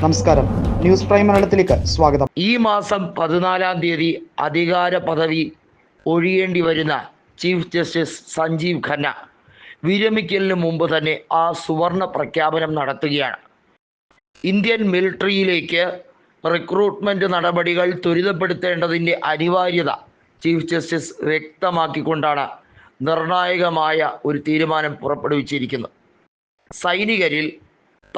നമസ്കാരം. News prime മലയാളത്തിലേക്ക് സ്വാഗതം. ഈ മാസം പതിനാലാം തീയതി അധികാര പദവി ഒഴിയേണ്ടി വരുന്ന ചീഫ് ജസ്റ്റിസ് സഞ്ജീവ് ഖന്ന വിരമിക്കലിന് മുമ്പ് തന്നെ ആ സുവർണ പ്രഖ്യാപനം നടത്തുകയാണ്. ഇന്ത്യൻ മിലിറ്ററിയിലേക്ക് റിക്രൂട്ട്മെന്റ് നടപടികൾ ത്വരിതപ്പെടുത്തേണ്ടതിന്റെ അനിവാര്യത ചീഫ് ജസ്റ്റിസ് വ്യക്തമാക്കിക്കൊണ്ടാണ് നിർണായകമായ ഒരു തീരുമാനം പുറപ്പെടുവിച്ചിരിക്കുന്നത്. സൈനികരിൽ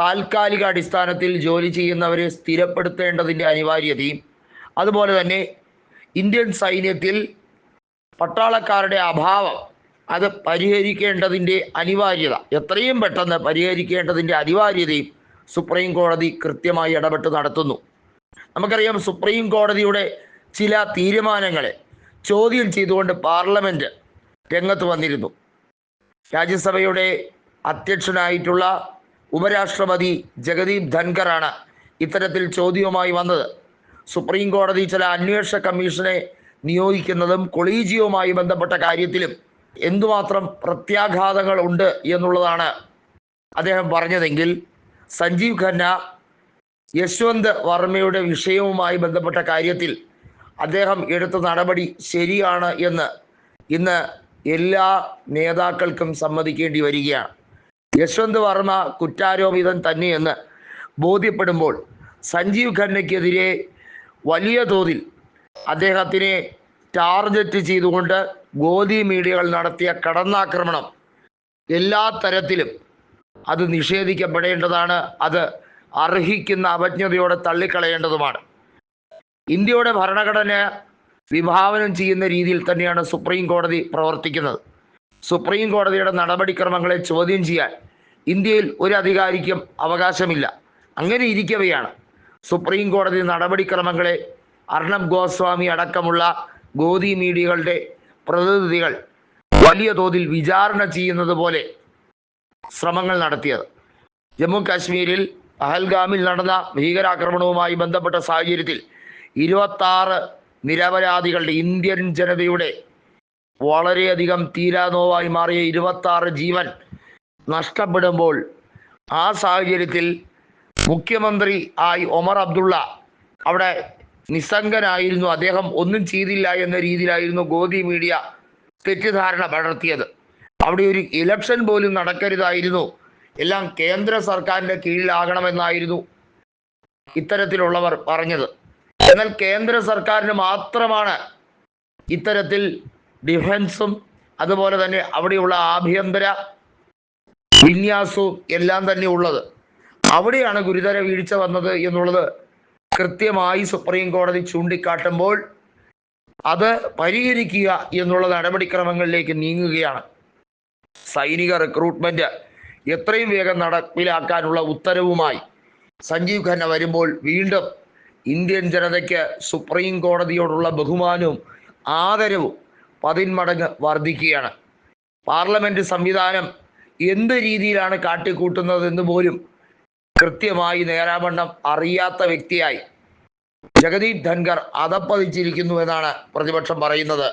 താൽക്കാലിക അടിസ്ഥാനത്തിൽ ജോലി ചെയ്യുന്നവരെ സ്ഥിരപ്പെടുത്തേണ്ടതിന്റെ അനിവാര്യതയും അതുപോലെ തന്നെ ഇന്ത്യൻ സൈന്യത്തിൽ പട്ടാളക്കാരുടെ അഭാവം അത് പരിഹരിക്കേണ്ടതിന്റെ അനിവാര്യത. എത്രയും പെട്ടെന്ന് പരിഹരിക്കേണ്ടതിന്റെ അനിവാര്യതയും സുപ്രീം കോടതി കൃത്യമായി ഇടപെട്ട് നടത്തുന്നു. നമുക്കറിയാം സുപ്രീം കോടതിയുടെ ചില തീരുമാനങ്ങളെ ചോദ്യം ചെയ്തുകൊണ്ട് പാർലമെന്റ് രംഗത്ത് വന്നിരുന്നു. രാജ്യസഭയുടെ അധ്യക്ഷനായിട്ടുള്ള ഉപരാഷ്ട്രപതി ജഗദീപ് ധൻഖറാണ് ഇത്തരത്തിൽ ചോദ്യവുമായി വന്നത്. സുപ്രീം കോടതി ചില അന്വേഷണ കമ്മീഷനെ നിയോഗിക്കുന്നതും കൊളീജിയവുമായി ബന്ധപ്പെട്ട കാര്യത്തിലും എന്തുമാത്രം പ്രത്യാഘാതങ്ങൾ ഉണ്ട് എന്നുള്ളതാണ് അദ്ദേഹം പറഞ്ഞതെങ്കിൽ സഞ്ജീവ് ഖന്ന യശ്വന്ത് വർമ്മയുടെ വിഷയവുമായി ബന്ധപ്പെട്ട കാര്യത്തിൽ അദ്ദേഹം എടുത്ത നടപടി ശരിയാണ് എന്ന് ഇന്ന് എല്ലാ നേതാക്കൾക്കും സമ്മതിക്കേണ്ടി വരികയാണ്. യശ്വന്ത് വർമ്മ കുറ്റാരോപിതൻ തന്നെയെന്ന് ബോധ്യപ്പെടുമ്പോൾ സഞ്ജീവ് ഖന്നയ്ക്കെതിരെ വലിയ തോതിൽ അദ്ദേഹത്തിനെ ടാർഗറ്റ് ചെയ്തുകൊണ്ട് ഗോദി മീഡിയകൾ നടത്തിയ കടന്നാക്രമണം എല്ലാ തരത്തിലും അത് നിഷേധിക്കപ്പെടേണ്ടതാണ്. അത് അർഹിക്കുന്ന അവജ്ഞതയോടെ തള്ളിക്കളയേണ്ടതുമാണ്. ഇന്ത്യയുടെ ഭരണഘടന വിഭാവനം ചെയ്യുന്ന രീതിയിൽ തന്നെയാണ് സുപ്രീം കോടതി പ്രവർത്തിക്കുന്നത്. സുപ്രീം കോടതിയുടെ നടപടിക്രമങ്ങളെ ചോദ്യം ചെയ്യാൻ ഇന്ത്യയിൽ ഒരു അധികാരിക്കും അവകാശമില്ല. അങ്ങനെ ഇരിക്കവെയാണ്. സുപ്രീം കോടതി നടപടിക്രമങ്ങളെ അർണബ് ഗോസ്വാമി അടക്കമുള്ള ഗോദി മീഡിയകളുടെ പ്രതിനിധികൾ വലിയ തോതിൽ വിചാരണ ചെയ്യുന്നത് പോലെ ശ്രമങ്ങൾ നടത്തിയത്. ജമ്മു കാശ്മീരിൽ പഹൽഗാമിൽ നടന്ന ഭീകരാക്രമണവുമായി ബന്ധപ്പെട്ട സാഹചര്യത്തിൽ ഇരുപത്താറ് നിരപരാധികളുടെ ഇന്ത്യൻ ജനതയുടെ വളരെയധികം തീരാനോവായി മാറിയ ഇരുപത്താറ് ജീവൻ നഷ്ടപ്പെടുമ്പോൾ ആ സാഹചര്യത്തിൽ മുഖ്യമന്ത്രി ആയി ഒമർ അബ്ദുള്ള അവിടെ നിസ്സംഗനായിരുന്നു. അദ്ദേഹം ഒന്നും ചെയ്തില്ല എന്ന രീതിയിലായിരുന്നു ഗോദി മീഡിയ തെറ്റിദ്ധാരണ പടർത്തിയത്. അവിടെ ഒരു ഇലക്ഷൻ പോലും നടക്കരുതായിരുന്നു. എല്ലാം കേന്ദ്ര സർക്കാരിന്റെ കീഴിലാകണമെന്നായിരുന്നു ഇത്തരത്തിലുള്ളവർ പറഞ്ഞത്. എന്നാൽ കേന്ദ്ര സർക്കാരിന് മാത്രമാണ് ഇത്തരത്തിൽ ഡിഫൻസും അതുപോലെ തന്നെ അവിടെയുള്ള ആഭ്യന്തര വിന്യാസവും എല്ലാം തന്നെ ഉള്ളത്. അവിടെയാണ് ഗുരുതര വീഴ്ച വന്നത് എന്നുള്ളത് കൃത്യമായി സുപ്രീം കോടതി ചൂണ്ടിക്കാട്ടുമ്പോൾ അത് പരിഹരിക്കുക എന്നുള്ള നടപടിക്രമങ്ങളിലേക്ക് നീങ്ങുകയാണ്. സൈനിക റിക്രൂട്ട്മെന്റ് എത്രയും വേഗം നടപ്പിലാക്കാനുള്ള ഉത്തരവുമായി സഞ്ജീവ് ഖന്ന വരുമ്പോൾ വീണ്ടും ഇന്ത്യൻ ജനതയ്ക്ക് സുപ്രീം കോടതിയോടുള്ള ബഹുമാനവും ആദരവും പതിന്മടങ്ങ് വർദ്ധിക്കുകയാണ്. പാർലമെന്റ് സംവിധാനം എന്ത് രീതിയിലാണ് കാട്ടിക്കൂട്ടുന്നതെന്ന് പോലും കൃത്യമായി നേരാവണ്ണം അറിയാത്ത വ്യക്തിയായി ജഗദീപ് ധൻഖർ അതപ്പതിച്ചിരിക്കുന്നു എന്നാണ് പ്രതിപക്ഷം പറയുന്നത്.